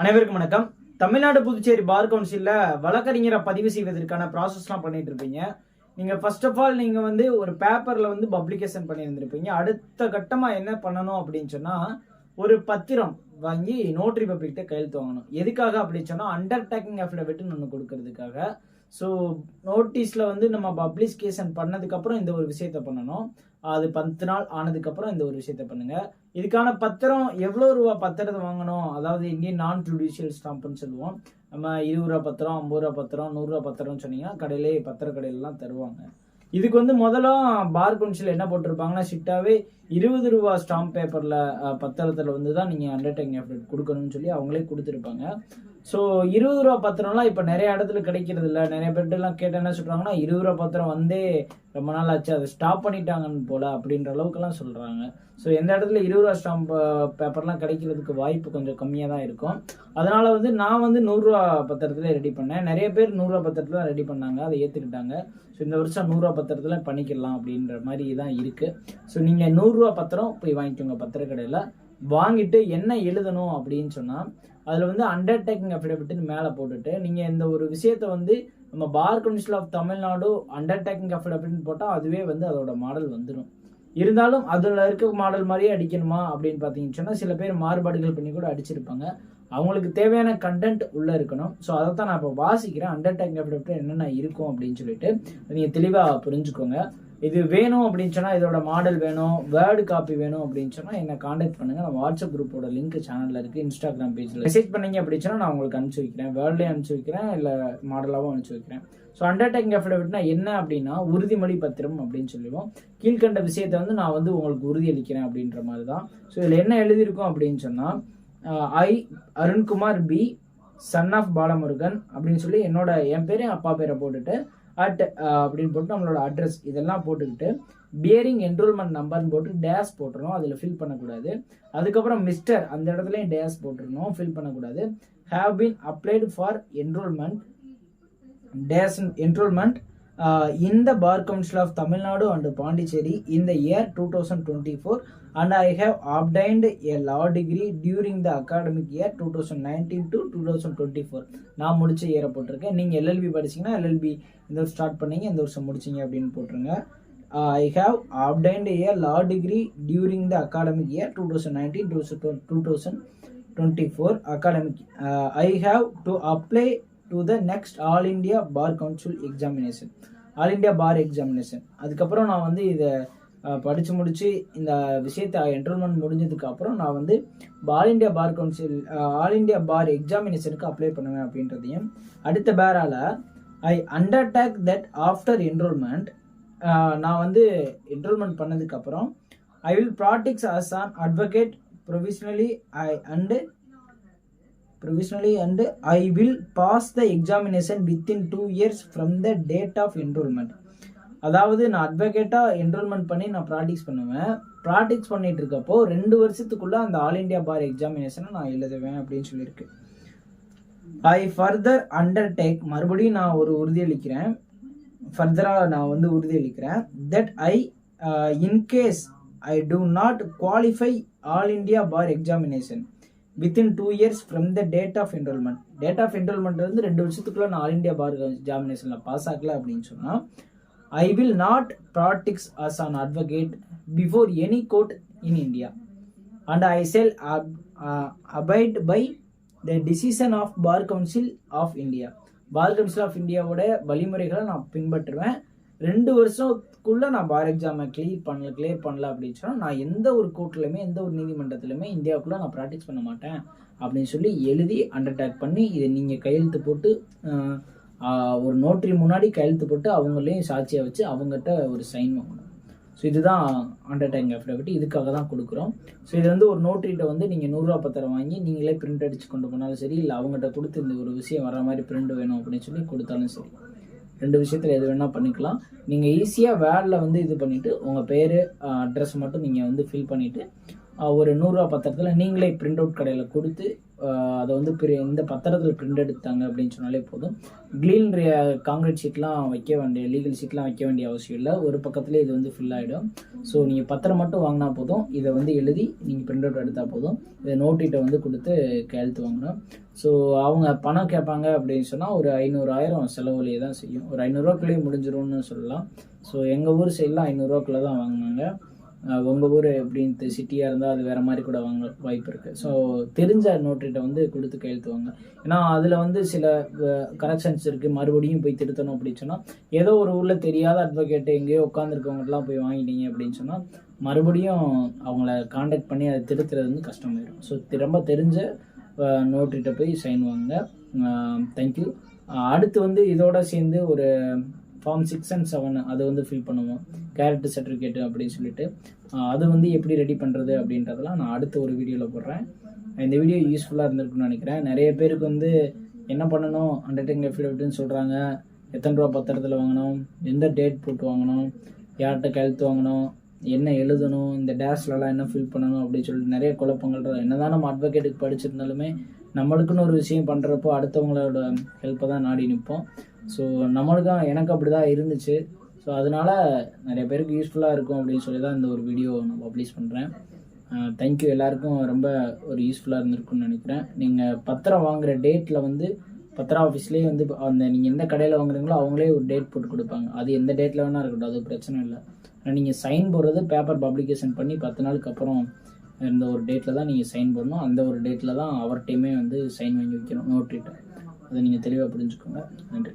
அனைவருக்கும் வணக்கம். தமிழ்நாடு புதுச்சேரி பார் கவுன்சிலில் வழக்கறிஞரை பதிவு செய்வதற்கான ப்ராசஸ்லாம் பண்ணிட்டு இருப்பீங்க. நீங்கள் ஃபர்ஸ்ட் ஆஃப் ஆல் நீங்கள் வந்து ஒரு பேப்பரில் வந்து பப்ளிகேஷன் பண்ணியிருந்திருப்பீங்க. அடுத்த கட்டமாக என்ன பண்ணணும் அப்படின்னு சொன்னால் ஒரு பத்திரம் வாங்கி நோட்ரி பப்ளிக்கிட்ட கையெழுத்து வாங்கணும். எதுக்காக அப்படின்னு சொன்னால் அண்டர்டேக்கிங் அஃபிடவிட்னு ஒன்று கொடுக்கறதுக்காக. ஸோ நோட்டீஸில் வந்து நம்ம பப்ளிகேஷன் பண்ணதுக்கப்புறம் இந்த ஒரு விஷயத்த பண்ணணும். அது பத்து நாள் ஆனதுக்கப்புறம் இந்த ஒரு விஷயத்த பண்ணுங்கள் இதுக்கான பத்திரம் எவ்வளோ ரூபா பத்திரத்தை வாங்கணும்? அதாவது இந்தியன் நான் ஜுடிஷியல் ஸ்டாம்ப்னு சொல்லுவோம். நம்ம இருபது ரூபா பத்திரம் ஐம்பது ரூபா பத்திரம் நூறுரூவா பத்திரம்னு சொன்னீங்கன்னா கடையிலே பத்திர கடையிலலாம் தருவாங்க. இதுக்கு வந்து முதல்ல பார் கவுன்சில் என்ன போட்டிருப்பாங்கன்னா ஸ்ட்ரிக்டாகவே இருபது ரூபா ஸ்டாம்ப் பேப்பரில் பத்திரத்தில் வந்து தான் நீங்கள் அண்டர்டேக்கிங் அப்டேட் கொடுக்கணும்னு சொல்லி அவங்களே கொடுத்துருப்பாங்க. ஸோ இருபது ரூபா பத்திரம்லாம் இப்போ நிறைய இடத்துல கிடைக்கிறது இல்லை நிறைய பேர்ட்டெல்லாம் கேட்டால் என்ன சொல்கிறாங்கன்னா இருபது ரூபா பத்திரம் வந்தே ரொம்ப நாள் ஆச்சு அதை ஸ்டாப் பண்ணிட்டாங்கன்னு போல அப்படின்ற அளவுக்குலாம் சொல்கிறாங்க ஸோ எந்த இடத்துல இருபது ரூபா ஸ்டாம்ப் பேப்பர்லாம் கிடைக்கிறதுக்கு வாய்ப்பு கொஞ்சம் கம்மியாக தான் இருக்கும். அதனால் வந்து நான் வந்து நூறுரூவா பத்திரத்துல ரெடி பண்ணேன். நிறைய பேர் நூறுரூவா பத்திரத்துல ரெடி பண்ணாங்க அதை ஏற்றுக்கிட்டாங்க ஸோ இந்த வருஷம் நூறுரூவா பத்திரத்தில் பண்ணிக்கலாம் அப்படின்ற மாதிரி தான் இருக்குது ஸோ நீங்கள் நூறுரூவா பத்திரம் போய் வாங்கிக்கோங்க பத்திரக்கடையில் வாங்கிட்டு என்ன எழுதணும் அப்படின்னு சொன்னால் அதில் வந்து அண்டர்டேக்கிங் அஃபிடவிட்னு மேலே போட்டுட்டு நீங்கள் இந்த ஒரு விஷயத்தை வந்து நம்ம bar council of Tamil Nadu undertaking அஃபிடவிட்னு போட்டால் அதுவே வந்து அதோட மாடல் வந்துடும் இருந்தாலும் அதில் இருக்க மாடல் மாதிரியே அடிக்கணுமா அப்படின்னு பார்த்தீங்கன்னு சொன்னால் சில பேர் மாறுபாடுகள் பண்ணி கூட அடிச்சிருப்பாங்க. அவங்களுக்கு தேவையான கண்டென்ட் உள்ளே இருக்கணும். ஸோ அதை தான் நான் இப்போ வாசிக்கிறேன். அண்டர்டேக்கிங் அஃபிடவிட் என்னென்ன இருக்கும் அப்படின்னு சொல்லிட்டு நீங்கள் தெளிவாக புரிஞ்சுக்கோங்க. இது வேணும் அப்படின்னு சொன்னால் இதோட மாடல் வேணும் வேர்டு காப்பி வேணும் அப்படின்னு சொன்னால் என்னை காண்டாக்ட் பண்ணுங்கள் நம்ம வாட்ஸ்அப் குரூப்போட லிங்க் சேனலில் இருக்குது இன்ஸ்டாகிராம் பேஜில் மெசேஜ் பண்ணீங்க அப்படின்னு சொன்னால் நான் உங்களுக்கு அனுப்பிச்சி வைக்கிறேன். வேர்ட்லேயும் அனுப்பிச்சி வைக்கிறேன் இல்லை மாடலாகவும் அனுப்பிச்சி வைக்கிறேன். ஸோ அண்டர்டேக்கிங் அஃபிடவிட்னா என்ன அப்படின்னா உறுதிமொழி பத்திரம் அப்படின்னு சொல்லுவோம் கீழ்கண்ட விஷயத்தை வந்து நான் வந்து உங்களுக்கு உறுதியளிக்கிறேன் அப்படின்ற மாதிரி தான் ஸோ இதில் என்ன எழுதியிருக்கோம் அப்படின்னு சொன்னால் I Arunkumar P son of Balamurugan அப்படின்னு சொல்லி என்னோட என் பேர் என் அப்பா பேரை போட்டுட்டு அட் uh, அப்படின்னு போட்டு நம்மளோட அட்ரஸ் இதெல்லாம் போட்டுக்கிட்டு பியரிங் என்ரோல்மெண்ட் நம்பர்னு போட்டு டேஸ் போட்டுருணும் அதில் ஃபில் பண்ணக்கூடாது. அதுக்கப்புறம் மிஸ்டர் அந்த இடத்துலையும் டேஸ் போட்டுருணும் ஃபில் பண்ணக்கூடாது. Have been applied for enrolment days enrolment இந்த bar council of Tamil Nadu and Pondicherry இந்த year two thousand twenty four and I have obtained a law degree during the academic year two thousand nineteen to two thousand twenty four நான் முடிச்ச இயரை போட்டிருக்கேன். நீங்கள் LLB படிச்சிங்கன்னா LLB இந்த வருஷம் start பண்ணீங்க. இந்த வருஷம் முடிச்சீங்க அப்படின்னு போட்டுருங்க. I have obtained a law degree during the academic year two thousand nineteen to two thousand twenty four academic I have to apply to the next all India bar council examination all India bar examination அதுக்கப்புறம் நான் வந்து இதை படித்து முடித்து இந்த விஷயத்தை enrolment முடிஞ்சதுக்கு அப்புறம் நான் வந்து all India bar council all India bar எக்ஸாமினேஷனுக்கு apply பண்ணுவேன் அப்படின்றதையும் அடுத்த பேரால் I undertake that after enrolment நான் வந்து என்ரோல்மெண்ட் பண்ணதுக்கப்புறம் I will practise as an advocate provisionally I and provisionally and I will pass the examination within two years from the date of enrolment அதாவது நான் அட்வொகேட்டாக enrolment பண்ணி நான் practice பண்ணுவேன். Practice பண்ணிட்டு இருக்கப்போ ரெண்டு வருஷத்துக்குள்ள அந்த ஆல் இண்டியா பார் எக்ஸாமினேஷனை நான் எழுதுவேன் அப்படின்னு சொல்லியிருக்கு. ஐ ஃபர்தர் அண்டர்டேக் மறுபடியும் நான் ஒரு உறுதியளிக்கிறேன். ஃபர்தராக நான் வந்து உறுதியளிக்கிறேன் that I in case I do not qualify all India bar examination within two years from the date of enrolment date of enrolment வந்து ரெண்டு வருஷத்துக்குள்ள நான் ஆல் இண்டியா பார் எக்ஸாமினேஷனில் பாஸ் ஆகல அப்படின்னு சொன்னால் I will not practise as an advocate before any court in India and I shall abide by the decision of bar council of India bar council of இந்தியாவோட வழிமுறைகளை நான் பின்பற்றுவேன். ரெண்டு வருஷத்துக்குள்ளே நான் பார் எக்ஸாமை கிளியர் பண்ணல கிளியர் பண்ணல அப்படின்னு சொன்னால் நான் எந்த ஒரு கோர்ட்லையுமே எந்த ஒரு நீதிமன்றத்துலையுமே இந்தியாவுக்குள்ளே நான் ப்ராக்டிஸ் பண்ண மாட்டேன் அப்படின்னு சொல்லி எழுதி அண்டர்டேக் பண்ணி இதை நீங்கள் கையெழுத்து போட்டு ஒரு நோட்டரி முன்னாடி கையெழுத்து போட்டு அவங்களையும் சாட்சியாக வச்சு அவங்ககிட்ட ஒரு சைன் வாங்கணும். ஸோ இதுதான் அண்டர்டேக்கிங் அஃபிடவிட் இதுக்காக தான் கொடுக்குறோம். ஸோ இது வந்து ஒரு நோட்டரிட்ட வந்து நீங்கள் நூறுரூவா பத்திரம் வாங்கி நீங்களே பிரிண்ட் அடிச்சு கொண்டு போனாலும் சரி இல்லை அவங்ககிட்ட கொடுத்து இந்த ஒரு விஷயம் வர மாதிரி பிரிண்ட் வேணும் அப்படின்னு சொல்லி கொடுத்தாலும் சரி. ரெண்டு விஷயத்தில் எது வேணால் பண்ணிக்கலாம். நீங்கள் ஈஸியாக வேலில் வந்து இது பண்ணிவிட்டு உங்கள் பேர் அட்ரஸ் மட்டும் நீங்கள் வந்து ஃபில் பண்ணிவிட்டு ஒரு நூறுரூவா பத்திரத்தில் நீங்களே பிரிண்ட் அவுட் கடையில் கொடுத்து அதை வந்து பெரிய இந்த பத்திரத்தில் பிரிண்ட் எடுத்தாங்க அப்படின்னு சொன்னாலே போதும். க்ளீன் காங்கிரீட் ஷீட்லாம் வைக்க வேண்டிய லீகல் ஷீட்லாம் வைக்க வேண்டிய அவசியம் இல்லை. ஒரு பக்கத்துலேயே இது வந்து ஃபில் ஆகிடும் ஸோ நீங்கள் பத்திரம் மட்டும் வாங்கினா போதும். இதை வந்து எழுதி நீங்கள் பிரிண்ட் அவுட் எடுத்தால் போதும். இதை நோட்டிட்ட வந்து கொடுத்து கையெழுத்து வாங்கணும். ஸோ அவங்க பணம் கேட்பாங்க அப்படின்னு சொன்னால் ஒரு ஐநூறாயிரம் செலவுலேயே தான் செய்யும். ஒரு ஐநூறுரூவாக்குள்ளேயே முடிஞ்சிரும்னு சொல்லலாம். ஸோ எங்கள் ஊர் சைட்லாம் ஐநூறுரூவாக்குள்ளே தான் வாங்கினாங்க உங்கள் ஊர் எப்படின்ட்டு சிட்டியாக இருந்தால் அது வேறு மாதிரி கூட வாங்க வாய்ப்பு இருக்குது ஸோ தெரிஞ்ச நோட்டிட்ட வந்து கொடுத்து கையெழுத்துவாங்க ஏன்னா அதில் வந்து சில கரெக்ஷன்ஸ் இருக்குது மறுபடியும் போய் திருத்தணும் அப்படின்னு சொன்னால் ஏதோ ஒரு ஊரில் தெரியாத அட்வொகேட் எங்கேயோ உட்காந்துருக்கவங்கலாம் போய் வாங்கிட்டீங்க அப்படின்னு சொன்னால் மறுபடியும் அவங்கள காண்டாக்ட் பண்ணி அதை திருத்துறது வந்து கஷ்டமாயிடும் ஸோ ரொம்ப தெரிஞ்ச நோட்டிட்ட போய் சைன் வாங்க தேங்க்யூ அடுத்து வந்து இதோட சேர்ந்து ஒரு ஃபார்ம் சிக்ஸ் அண்ட் செவன் அதை வந்து ஃபில் பண்ணுவோம். கேரக்டர் சர்டிஃபிகேட் அப்படின்னு சொல்லிட்டு அது வந்து எப்படி ரெடி பண்ணுறது அப்படின்றதெல்லாம் நான் அடுத்த ஒரு வீடியோவில் போடுறேன். இந்த வீடியோ யூஸ்ஃபுல்லாக இருந்திருக்குன்னு நினைக்கிறேன். நிறைய பேருக்கு வந்து என்ன பண்ணணும்? அண்டர்டேக்கிங் அஃபிடவிட்னு சொல்கிறாங்க எத்தனை ரூபா பத்திரத்தில் வாங்கணும்? எந்த டேட் போட்டு வாங்கணும்? யார்கிட்ட கழுத்து வாங்கணும்? என்ன எழுதணும் இந்த டேஷ்லலாம் என்ன ஃபில் பண்ணணும் அப்படின்னு சொல்லிட்டு நிறைய குழப்பங்கள் என்னதான் நம்ம அட்வொகேட்டுக்கு படிச்சிருந்தாலுமே நம்மளுக்குன்னு ஒரு விஷயம் பண்ணுறப்போ அடுத்தவங்களோட ஹெல்ப்பை தான் நாடி நிற்போம். ஸோ நம்மளுக்கும் எனக்கு அப்படி தான் இருந்துச்சு. ஸோ அதனால நிறைய பேருக்கு யூஸ்ஃபுல்லாக இருக்கும் அப்படின்னு சொல்லி தான் இந்த ஒரு வீடியோ நான் பப்ளிஷ் பண்ணுறேன் தேங்க்யூ எல்லாருக்கும் ரொம்ப ஒரு யூஸ்ஃபுல்லாக இருந்திருக்குன்னு நினைக்கிறேன். நீங்கள் பத்திரம் வாங்குற டேட்டில் வந்து பத்திரம் ஆஃபீஸ்லேயே வந்து அந்த நீங்கள் எந்த கடையில் வாங்குறீங்களோ அவங்களே ஒரு டேட் போட்டு கொடுப்பாங்க. அது எந்த டேட்டில் வேணால் இருக்கட்டும் அது பிரச்சனை இல்லை. நீங்கள் சைன் போடுறது பேப்பர் பப்ளிகேஷன் பண்ணி பத்து நாளுக்கு அப்புறம் இந்த ஒரு டேட்டில் தான் நீங்கள் சைன் பண்ணணும் அந்த ஒரு டேட்டில் தான் அவர்கிட்டையுமே வந்து சைன் வாங்கி வைக்கணும். நோட்டிட்டு அதை நீங்கள் தெளிவாக புரிஞ்சுக்கோங்க. நன்றி.